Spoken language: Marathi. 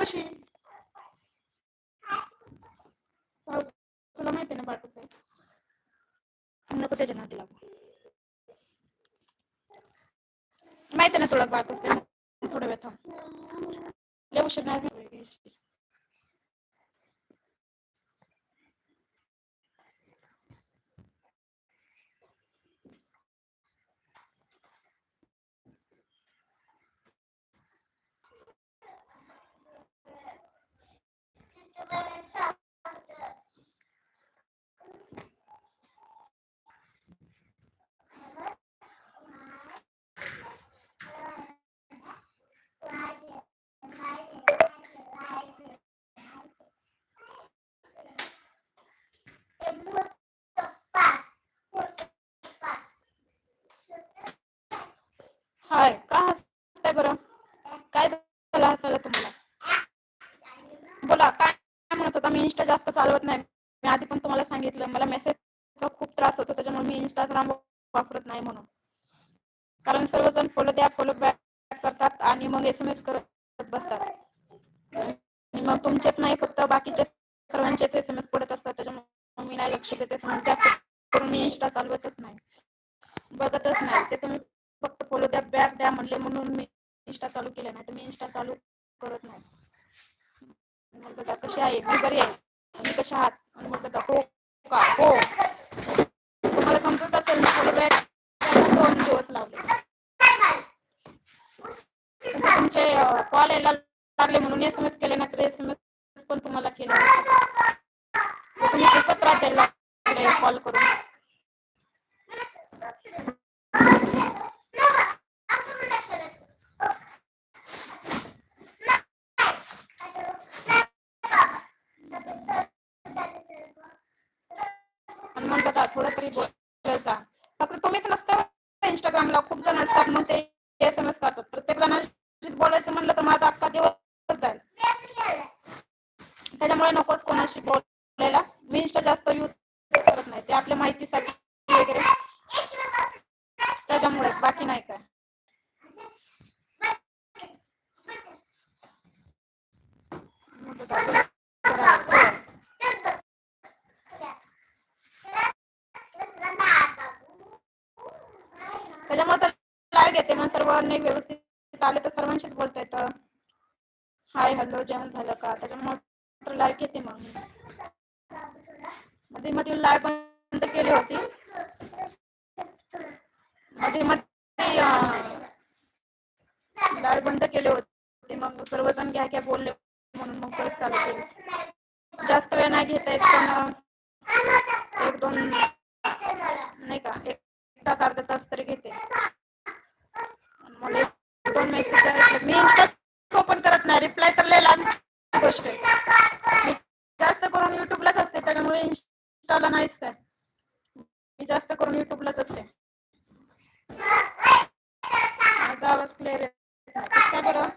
कशी तुला माहिती ना बाटूचं नको त्याच्या नाती लागू. माहिती ना तुला बाटूच थोडं वेळ थांब. उशीर नाही बोला काय म्हणत होता? मी इंस्टा जास्त चालवत नाही. मी आधी पण तुम्हाला सांगितलं मला मेसेजचा खूप त्रास होतो त्याच्यामुळे मी इंस्टाग्राम वापरत नाही म्हणून. कारण सर्वजण फॉलो द्या फॉलो बॅक करतात आणि मग एस एम एस करत बसतात. आणि मग तुमचेच नाही फक्त बाकीचे सर्वांचेच एस एम एस पडत असतात. त्याच्यामुळे मी नाही लक्ष देते जास्त करून मी इंस्टा चालवतच नाही. बघतच नाही. ते तुम्ही फक्त फॉलो द्या बॅक द्या म्हणले म्हणून मी इंस्टा चालू केलं नाही. तर मी इंस्टा चालू करत नाही. कशी आहे. मी बरी आहे. तुम्ही कशा आहात? आणि म्हटलं बघा हो का? हो. तुम्हाला समजत असेल मी दोन दिवस लावले. तुमचे कॉल यायला लागले म्हणून एस एम एस केले ना तर एस एम एस पण तुम्हाला केलं तुम्ही खूपच त्रास द्यायला लागले कॉल करून. म्हणतात थोडं तरी बोलायचा फक्त तुम्हीच नसतं इंस्टाग्रामला खूप जण असतात मग ते एस एम एस करतात. प्रत्येक जणांशी बोलायचं म्हणलं तर माझा अख्खा दिवस जाईल. त्याच्यामुळे नकोच कोणाशी बोलायला. मी इंस्टा जास्त यूज करत नाही. ते आपल्या माहितीसाठी वगैरे. त्याच्यामुळे बाकी नाही काय. Thank you. त्याच्यामुळे तर लाईव्ह घेते मग सर्वांनी व्यवस्थित आले तर सर्वांशीच बोलता येतं. हाय हॅलो जेवण झालं का? त्याच्यामुळे तर लाईव्ह घेते मग. मध्ये मध्ये लाईव्ह बंद केली होती. मध्ये मध्ये लाईव्ह बंद केले होते. मग सर्वजण घ्या घ्या बोलले म्हणून मग परत चालू केली. जास्त वेळ नाही घेता येत पण अं, एक दोन नाही का एक तास अर्धा तास तरी घेते मला एक दोन मेसेज मी इंस्टा करत नाही. रिप्लाय तर लय गोष्ट आहे. मी जास्त करून युट्यूबलाच असते त्याच्यामुळे इंस्टाला नाहीच काय. मी जास्त करून युट्यूबलाच असते. माझा आवाज क्लिअर आहे. काय बरं?